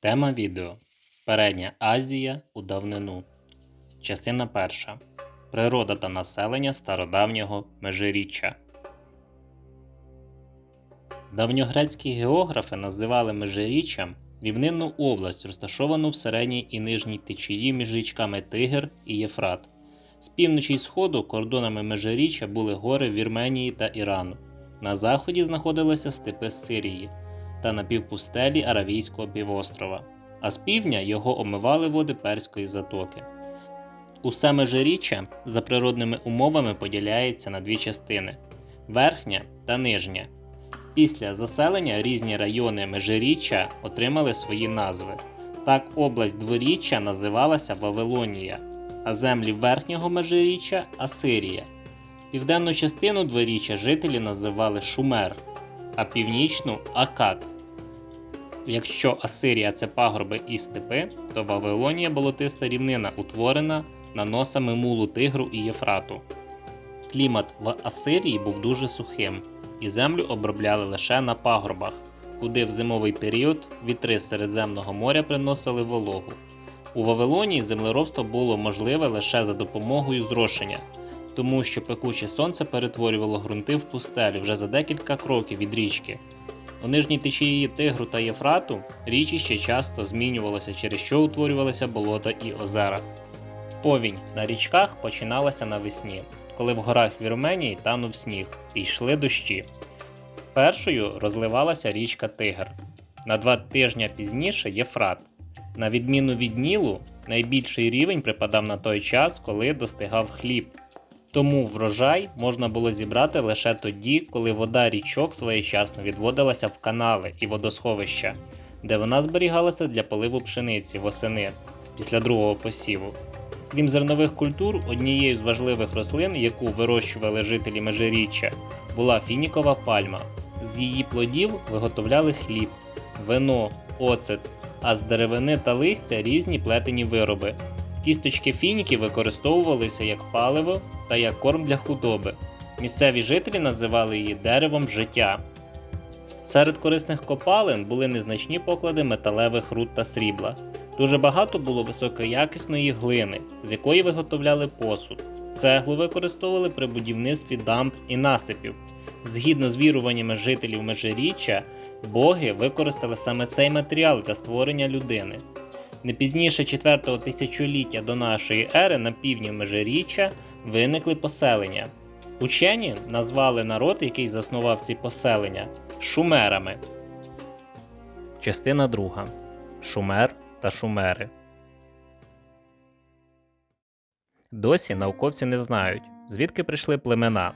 Тема відео Передня Азія у давнину. Частина перша. Природа та населення стародавнього межиріччя. Давньогрецькі географи називали межиріччям рівнинну область, розташовану в середній і нижній течії між річками Тигр і Єфрат. З півночі й сходу кордонами межиріччя були гори Вірменії та Ірану. На заході знаходилися степи Сирії та напівпустелі Аравійського півострова, а з півдня його омивали води Перської затоки. Усе межиріччя за природними умовами поділяється на дві частини верхня та нижня. Після заселення різні райони межиріччя отримали свої назви. Так, область дворіччя називалася Вавилонія, а землі верхнього межиріччя Асирія. Південну частину дворіччя жителі називали Шумер, а північну Акад. Якщо Асирія це пагорби і степи, то Вавилонія болотиста рівнина утворена наносами мулу Тигру і Єфрату. Клімат в Асирії був дуже сухим, і землю обробляли лише на пагорбах, куди в зимовий період вітри з Середземного моря приносили вологу. У Вавилонії землеробство було можливе лише за допомогою зрошення, тому що пекуче сонце перетворювало ґрунти в пустелю вже за декілька кроків від річки. У нижній течії Тигру та Єфрату річище часто змінювалося, через що утворювалися болота і озера. Повінь на річках починалася навесні, коли в горах Вірменії танув сніг і йшли дощі. Першою розливалася річка Тигр. На два тижні пізніше Єфрат. На відміну від Нілу, найбільший рівень припадав на той час, коли достигав хліб. Тому врожай можна було зібрати лише тоді, коли вода річок своєчасно відводилася в канали і водосховища, де вона зберігалася для поливу пшениці восени після другого посіву. Крім зернових культур, однією з важливих рослин, яку вирощували жителі межиріччя, була фінікова пальма. З її плодів виготовляли хліб, вино, оцет, а з деревини та листя різні плетені вироби. Кісточки фініки використовувалися як паливо та як корм для худоби. Місцеві жителі називали її деревом життя. Серед корисних копалин були незначні поклади металевих руд та срібла. Дуже багато було високоякісної глини, з якої виготовляли посуд. Цеглу використовували при будівництві дамб і насипів. Згідно з віруваннями жителів межиріччя, боги використали саме цей матеріал для створення людини. Не пізніше 4 тисячоліття до нашої ери на півдні межиріччя виникли поселення. Учені назвали народ, який заснував ці поселення, шумерами. Частина 2. Шумер та шумери. Досі науковці не знають, звідки прийшли племена,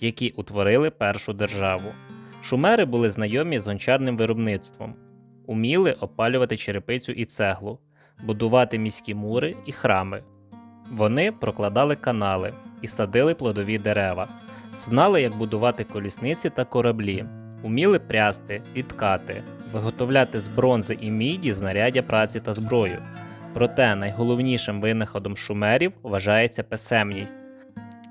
які утворили першу державу. Шумери були знайомі з гончарним виробництвом, уміли опалювати черепицю і цеглу, будувати міські мури і храми. Вони прокладали канали і садили плодові дерева, знали, як будувати колісниці та кораблі, уміли прясти і ткати, виготовляти з бронзи і міді знаряддя праці та зброю. Проте найголовнішим винаходом шумерів вважається писемність.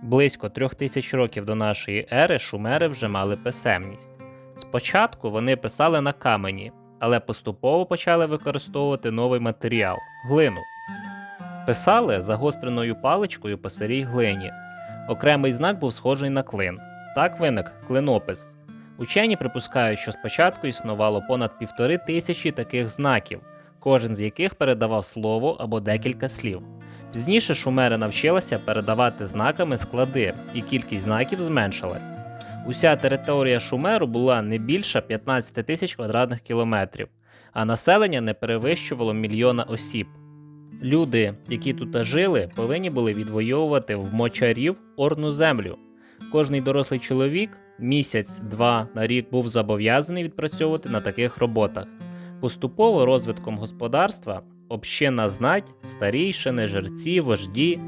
Близько трьох тисяч років до нашої ери шумери вже мали писемність. Спочатку вони писали на камені, але поступово почали використовувати новий матеріал глину. Писали загостреною паличкою по сирій глині. Окремий знак був схожий на клин. Так виник клинопис. Учені припускають, що спочатку існувало понад півтори тисячі таких знаків, кожен з яких передавав слово або декілька слів. Пізніше шумери навчилися передавати знаками склади, і кількість знаків зменшилась. Уся територія Шумеру була не більше 15 тисяч квадратних кілометрів, а населення не перевищувало мільйона осіб. Люди, які тут жили, повинні були відвоювати в мочарів орну землю. Кожний дорослий чоловік місяць-два на рік був зобов'язаний відпрацьовувати на таких роботах. Поступово розвитком господарства община знать, старійшини, жерці, вожді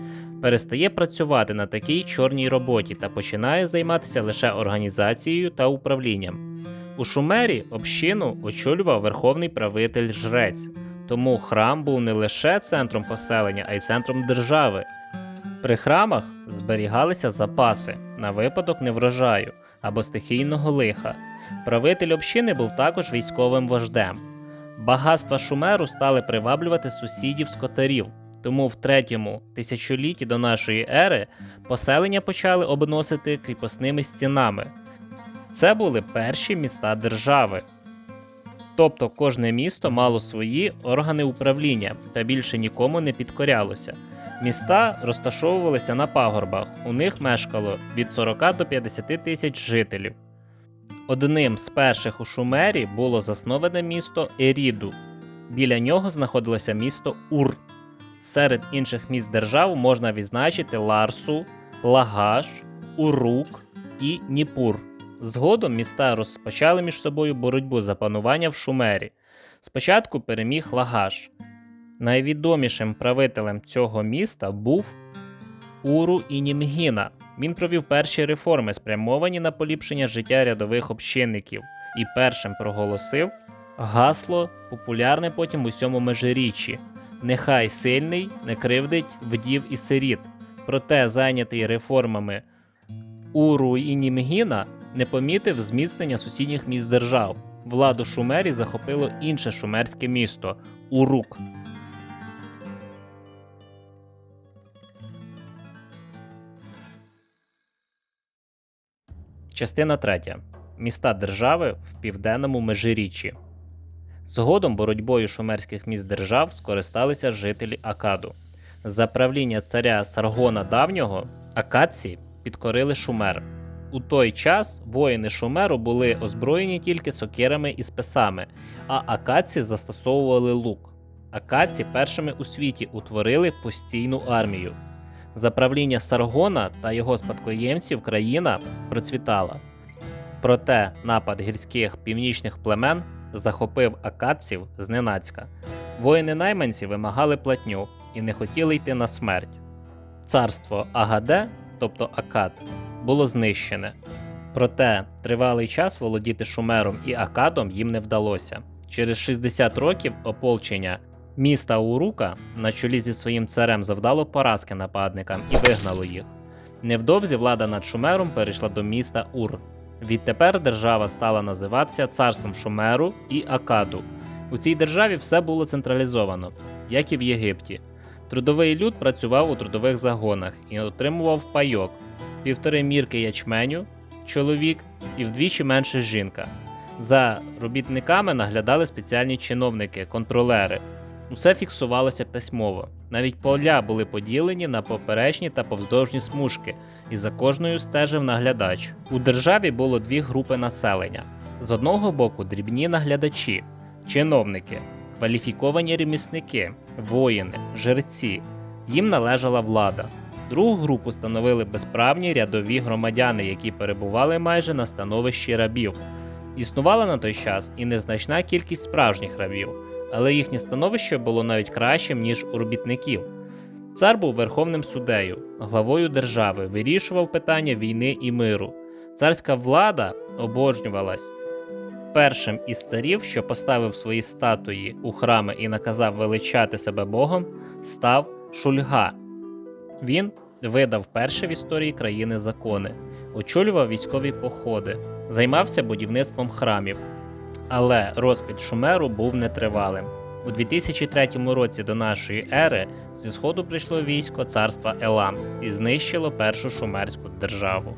перестає працювати на такій чорній роботі та починає займатися лише організацією та управлінням. У Шумері общину очолював верховний правитель жрець, тому храм був не лише центром поселення, а й центром держави. При храмах зберігалися запаси на випадок неврожаю або стихійного лиха. Правитель общини був також військовим вождем. Багатства Шумеру стали приваблювати сусідів скотарів, тому в третьому тисячолітті до нашої ери поселення почали обносити кріпосними стінами. Це були перші міста держави. Тобто кожне місто мало свої органи управління та більше нікому не підкорялося. Міста розташовувалися на пагорбах, у них мешкало від 40 до 50 тисяч жителів. Одним з перших у Шумері було засноване місто Еріду. Біля нього знаходилося місто Ур. Серед інших міст держав можна відзначити Ларсу, Лагаш, Урук і Ніпур. Згодом міста розпочали між собою боротьбу за панування в Шумері. Спочатку переміг Лагаш. Найвідомішим правителем цього міста був Уру Інімгіна. Він провів перші реформи, спрямовані на поліпшення життя рядових общинників, і першим проголосив гасло, популярне потім у всьому межиріччі Нехай сильний не кривдить вдів і сиріт. Проте, зайнятий реформами Уру Інімгіна не помітив зміцнення сусідніх міст держав. Владу Шумері захопило інше шумерське місто Урук. Частина 3. Міста держави в південному межиріччі. Згодом боротьбою шумерських міст держав скористалися жителі Акаду. За правління царя Саргона Давнього акадці підкорили Шумер. У той час воїни Шумеру були озброєні тільки сокирами і списами, а акадці застосовували лук. Акадці першими у світі утворили постійну армію. За правління Саргона та його спадкоємців країна процвітала. Проте напад гірських північних племен захопив акадців зненацька. Воїни найманці вимагали платню і не хотіли йти на смерть. Царство Агаде, тобто Акад, було знищене. Проте тривалий час володіти Шумером і Акадом їм не вдалося. Через 60 років ополчення міста Урука на чолі зі своїм царем завдало поразки нападникам і вигнало їх. Невдовзі влада над Шумером перейшла до міста Ур. Відтепер держава стала називатися царством Шумеру і Акаду. У цій державі все було централізовано, як і в Єгипті. Трудовий люд працював у трудових загонах і отримував пайок півтори мірки ячменю, чоловік і вдвічі менше жінка. За робітниками наглядали спеціальні чиновники, контролери. Усе фіксувалося письмово. Навіть поля були поділені на поперечні та повздовжні смужки, і за кожною стежив наглядач. У державі було дві групи населення: з одного боку дрібні наглядачі, чиновники, кваліфіковані ремісники, воїни, жерці. Їм належала влада. Другу групу становили безправні рядові громадяни, які перебували майже на становищі рабів. Існувала на той час і незначна кількість справжніх рабів, але їхнє становище було навіть кращим, ніж у робітників. Цар був верховним суддею, главою держави, вирішував питання війни і миру. Царська влада обожнювалась. Першим із царів, що поставив свої статуї у храми і наказав величати себе Богом, став Шульга. Він видав перші в історії країни закони, очолював військові походи, займався будівництвом храмів. Але розквіт Шумеру був нетривалим. У 2003 році до нашої ери зі сходу прийшло військо царства Елам і знищило першу шумерську державу.